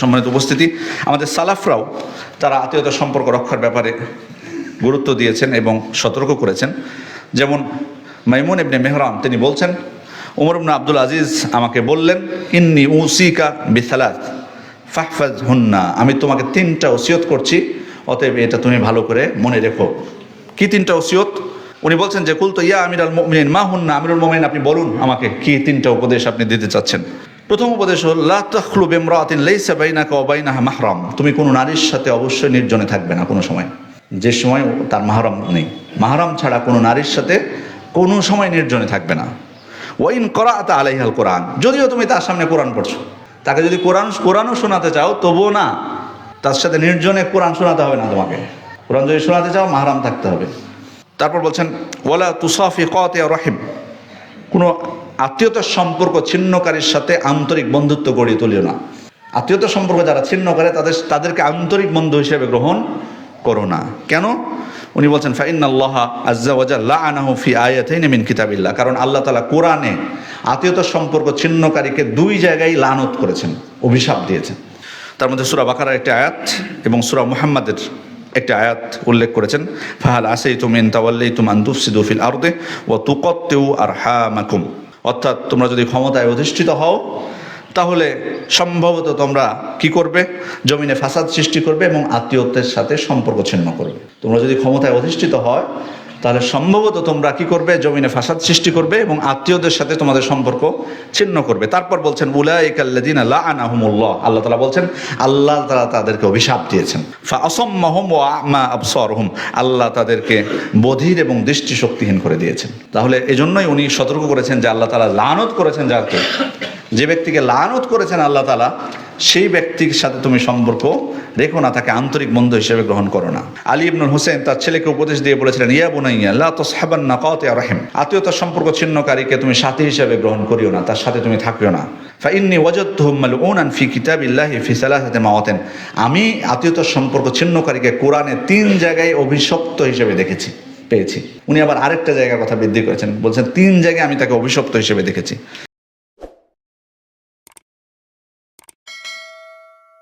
সম্মানিত উপস্থিতি। আমাদের সালাফরাও তারা আত্মীয়তার সম্পর্ক রক্ষার ব্যাপারে গুরুত্ব দিয়েছেন এবং সতর্ক করেছেন। যেমন মাইমুন ইবনে মেহরাম, তিনি বলছেন, উমর ইবনে আব্দুল আজিজ আমাকে বললেন, ইন্নি উসিকা বিসালাত ফাহফাজ হুন্না আমি তোমাকে তিনটা ওসিয়ত করছি, অতএব এটা তুমি ভালো করে মনে রেখো। কি তিনটা ওসিয়ত? উনি বলছেন যে কুল তো ইয়া আমির আল মিন মা হুন্না আমিরুল মোমিন আপনি বলুন আমাকে কি তিনটা উপদেশ আপনি দিতে চাচ্ছেন? প্রথম উপদেশ হল মাহরাম। তুমি কোনো নারীর সাথে অবশ্যই নির্জনে থাকবে না কোনো সময়। যে সময় তার মাহরম নেই। মাহরম ছাড়া কোনো নারীর সাথে কোনো সময় নির্জনে থাকবে না। ওয়াইন করা তা আলাইহাল কোরআন। যদিও তুমি তার সামনে কোরআন পড়ছো। তাকে যদি কোরআন, কোরআনও শোনাতে চাও, তবুও না। তার সাথে নির্জনে কোরআন শোনাতে হবে না তোমাকে। কোরআন যদি শোনাতে চাও, মাহরাম থাকতে হবে। তারপর বলছেন, ওয়ালা তুসাফি কত রহিম কোনো আত্মীয়তার সম্পর্ক ছিন্নকারীর সাথে আন্তরিক বন্ধুত্ব গড়িয়ে তুলিও না। আত্মীয়তার সম্পর্ক যারা ছিন্ন করে, তাদের, তাদেরকে আন্তরিক বন্ধু হিসেবে গ্রহণ করো না। কেন? উনি বলছেন ফাইন আল্লাহ আজ্জা ওয়াজা আনাহু ফি কারণ আল্লাহ তালা কোরআনে আত্মীয়তার সম্পর্ক ছিন্নকারীকে দুই জায়গায় লানত করেছেন, অভিশাপ দিয়েছেন। তার মধ্যে সুরা বাকারার একটি আয়াত এবং সুরা মুহাম্মাদের একটি আয়াত উল্লেখ করেছেন, ফাহাল আসেই তুমিন তাওয়াল্লেই তুমান তুফসিদু ফিল আরদে ও তুকত্তেউ আর হামাকুম অর্থাৎ তোমরা যদি ক্ষমতায় অধিষ্ঠিত হও, তাহলে সম্ভবত তোমরা কি করবে? জমিনে ফাসাদ সৃষ্টি করবে এবং আত্মীয়ত্বের সাথে সম্পর্ক ছিন্ন করবে। তোমরা যদি ক্ষমতায় অধিষ্ঠিত হয় তাহলে সম্ভবত তোমরা কি করবে? জমিনে ফাসাদ সৃষ্টি করবে এবং আত্মীয়দের সাথে তোমাদের সম্পর্ক ছিন্ন করবে। তারপর বলছেন উলাইকাল্লাদিন আল্লাহ আনাহুমুল্লাহ আল্লাহ তালা বলছেন, আল্লাহ তালা তাদেরকে অভিশাপ দিয়েছেন। ফা ও আমা আবসরহম। আল্লাহ তাদেরকে বধির এবং দৃষ্টিশক্তিহীন করে দিয়েছেন। তাহলে এজন্যই উনি সতর্ক করেছেন যে আল্লাহ তালা লানত করেছেন যাকে। যে ব্যক্তিকে লানত করেছেন আল্লাহ তালা সেই ব্যক্তির সাথে তুমি সম্পর্ক রেখো না, তাকে আন্তরিক বন্ধু হিসেবে গ্রহণ করো না। আলী ইবনুল হোসেন তার ছেলেকে উপদেশ দিয়ে বলেছিলেন, ইয়া বুনাইয়া, লা তসহাবান না কাওতে রাহিম। আত্মীয়তার সম্পর্ক ছিন্নকারীকে তুমি সাথী হিসেবে গ্রহণ করিও না, তার সাথে তুমি থাকিও না। ফাইন্নি ওয়াজাদতুহুম মালউনান ফি কিতাবিল্লাহি ফি সালাসাতি মাওয়াতিন। আমি আত্মীয়তার সম্পর্ক ছিন্নকারীকে কোরআনে তিন জায়গায় অভিশপ্ত হিসেবে দেখেছি, পেয়েছি। উনি আবার আরেকটা জায়গার কথা বৃদ্ধি করেছেন। বলছেন, তিন জায়গায় আমি তাকে অভিশপ্ত হিসেবে দেখেছি।